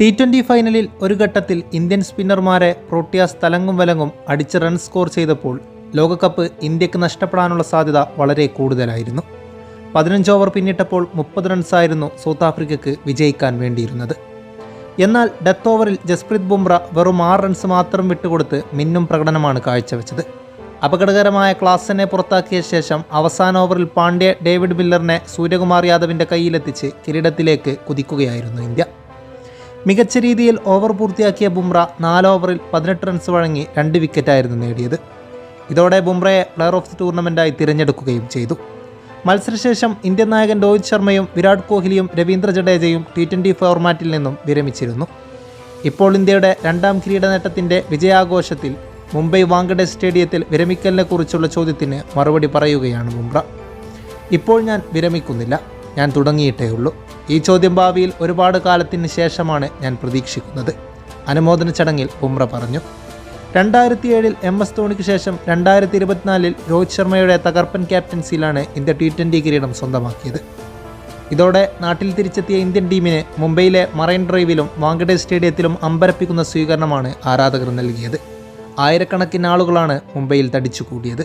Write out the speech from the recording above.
T twenty ഫൈനലിൽ ഒരു ഘട്ടത്തിൽ ഇന്ത്യൻ സ്പിന്നർമാരെ പ്രോട്ടിയാസ് തലങ്ങും വലങ്ങും അടിച്ച് റൺ സ്കോർ ചെയ്തപ്പോൾ ലോകകപ്പ് ഇന്ത്യയ്ക്ക് നഷ്ടപ്പെടാനുള്ള സാധ്യത വളരെ കൂടുതലായിരുന്നു. പതിനഞ്ച് ഓവർ പിന്നിട്ടപ്പോൾ മുപ്പത് റൺസായിരുന്നു സൗത്ത് ആഫ്രിക്കയ്ക്ക് വിജയിക്കാൻ വേണ്ടിയിരുന്നത്. എന്നാൽ ഡെത്ത് ഓവറിൽ ജസ്പ്രീത് ബുംറ വെറും ആറ് റൺസ് മാത്രം വിട്ടുകൊടുത്ത് മിന്നും പ്രകടനമാണ് കാഴ്ചവെച്ചത്. അപകടകരമായ ക്ലാസനെ പുറത്താക്കിയ ശേഷം അവസാന ഓവറിൽ പാണ്ഡ്യ ഡേവിഡ് ബില്ലറിനെ സൂര്യകുമാർ യാദവിന്റെ കയ്യിലെത്തിച്ച് കിരീടത്തിലേക്ക് കുതിക്കുകയായിരുന്നു ഇന്ത്യ. മികച്ച രീതിയിൽ ഓവർ പൂർത്തിയാക്കിയ ബുംറ നാല് ഓവറിൽ പതിനെട്ട് റൺസ് വഴങ്ങി രണ്ട് വിക്കറ്റായിരുന്നു നേടിയത്. ഇതോടെ ബുംറയെ പ്ലെയർ ഓഫ് ദി ടൂർണമെന്റായി തിരഞ്ഞെടുക്കുകയും ചെയ്തു. മത്സരശേഷം ഇന്ത്യൻ നായകൻ രോഹിത് ശർമ്മയും വിരാട് കോഹ്ലിയും രവീന്ദ്ര ജഡേജയും ടി ട്വന്റി ഫോർമാറ്റിൽ നിന്നും വിരമിച്ചിരുന്നു. ഇപ്പോൾ ഇന്ത്യയുടെ രണ്ടാം കിരീട നേട്ടത്തിന്റെ വിജയാഘോഷത്തിൽ മുംബൈ വാങ്കഡെ സ്റ്റേഡിയത്തിൽ വിരമിക്കലിനെ കുറിച്ചുള്ള ചോദ്യത്തിന് മറുപടി പറയുകയാണ് ബുംറ. ഇപ്പോൾ ഞാൻ വിരമിക്കുന്നില്ല. ഞാൻ തുടങ്ങിയിട്ടേ ഉള്ളൂ ഈ ചോദ്യം ഭാവിയിൽ ഒരുപാട് കാലത്തിന് ശേഷമാണ് ഞാൻ പ്രതീക്ഷിക്കുന്നത്. അനുമോദന ചടങ്ങിൽ ഉമ്ര പറഞ്ഞു. രണ്ടായിരത്തി ഏഴിൽ എം എസ് ധോണിക്ക് ശേഷം രണ്ടായിരത്തി ഇരുപത്തിനാലിൽ രോഹിത് ശർമ്മയുടെ തകർപ്പൻ ക്യാപ്റ്റൻസിയിലാണ് ഇന്ത്യ ടി ട്വന്റി കിരീടം സ്വന്തമാക്കിയത്. ഇതോടെ നാട്ടിൽ തിരിച്ചെത്തിയ ഇന്ത്യൻ ടീമിന് മുംബൈയിലെ മറൈൻ ഡ്രൈവിലും വാങ്കഡേ സ്റ്റേഡിയത്തിലും അമ്പരപ്പിക്കുന്ന സ്വീകരണമാണ് ആരാധകർ നൽകിയത്. ആയിരക്കണക്കിന് ആളുകളാണ് മുംബൈയിൽ തടിച്ചുകൂടിയത്.